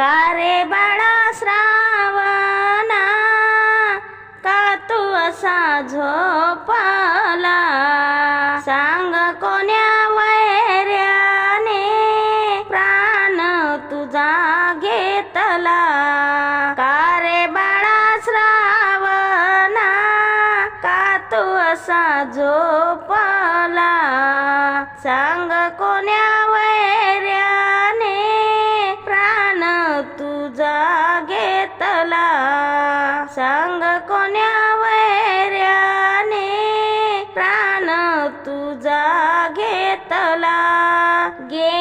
का रे बाळा श्रावणा? का तू असा झोपला? सांग कोण्या वैर्याने प्राण तुझा घेतला? का रे बाळा श्रावणा? का तू असा झोपला? सांग कोण्या घेतला सांग कोण्या वैर्याने प्राण तुझा घेतला. गे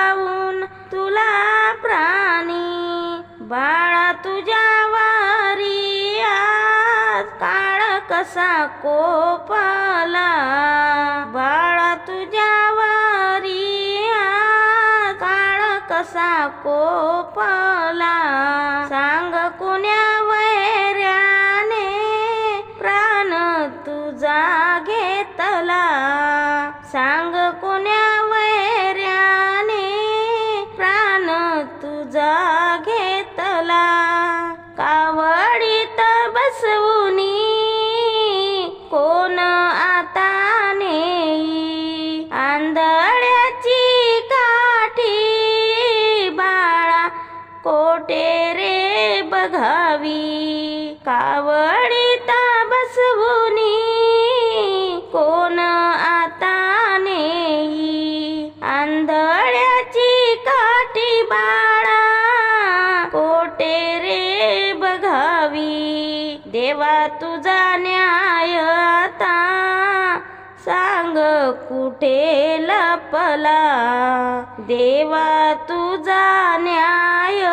लावून तुला प्राणी बाळा तुझ्या वारी आज काळ कसा कोपाला. बाळा तुझ्या वारी आज काळ कसा कोपला. तुझा घेतला. कावडीत बसवूनी कोण आता नेई? आंधळ्याची काठी बाळा कोटे रे बघावी? कावडी देवा तुझा न्याय आता. सांग कुठे लपला? देवा तुझा न्याय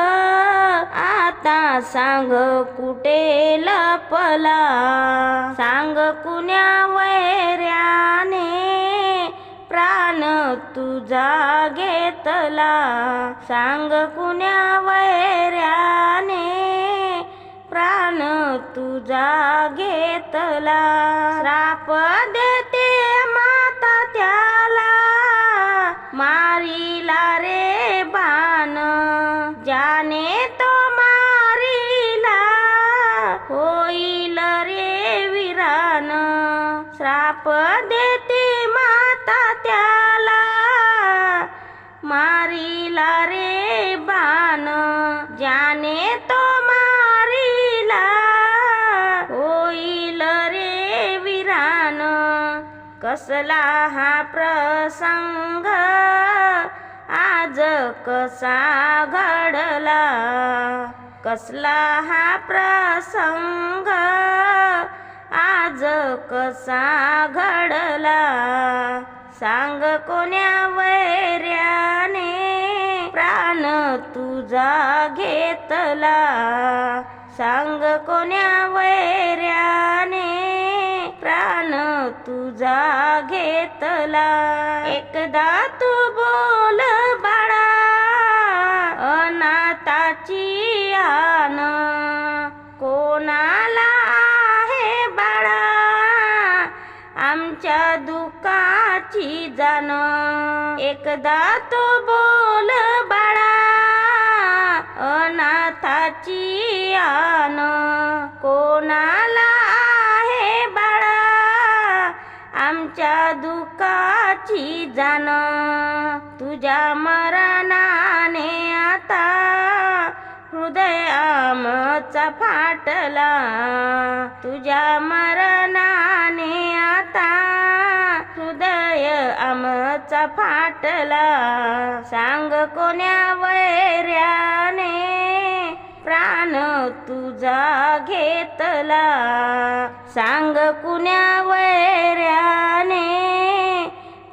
आता. सांग कुठे लपला? सांग कुण्या वैर्याने प्राण तुझा घेतला? सांग कुण्या वैर्या तुझा घेतला. श्राप देते माता त्याला. मारिला रे बाण. जाने तो मारिला. होईल रे विरान. श्राप देते माता त्याला. मारिला रे बाण. जाने तो कसला हा प्रसंग. आज कसा घडला? कसला हा प्रसंग? आज कसा घडला? सांग कोण्या वैर्याने प्राण तुझा घेतला? सांग कोण्या घेतला एकदा तू बोल बाळा अनाथाची आन कोणाला आहे बाळा? आमच्या दुःखाची जाण। एकदा तो बोल बाळा अनाथाची आन कोणाला आमच्या दुःखाची जाण. तुझ्या मरणाने आता हृदय आमचा फाटला. तुझ्या मरणाने आता हृदय आमचा फाटला. सांग कोण्या वैर्याने प्राण तुझा घेतला. सांग कुण्या वैर्याने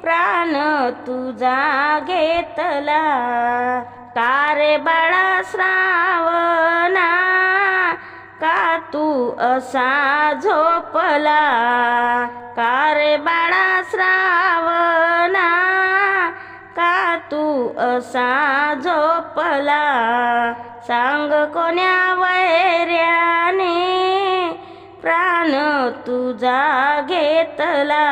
प्राण तुझा घेतला कारे बाळा श्रावणा का तू असा झोपला? का रे बाळा श्रावणा का तू असा झोपला? सांग कोण्या वैऱ्याने प्राण तुझा घेतला.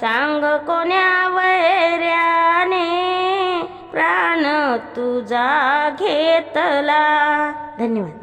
सांग कोण्या वैर्याने प्राण तुझा घेतला. धन्यवाद.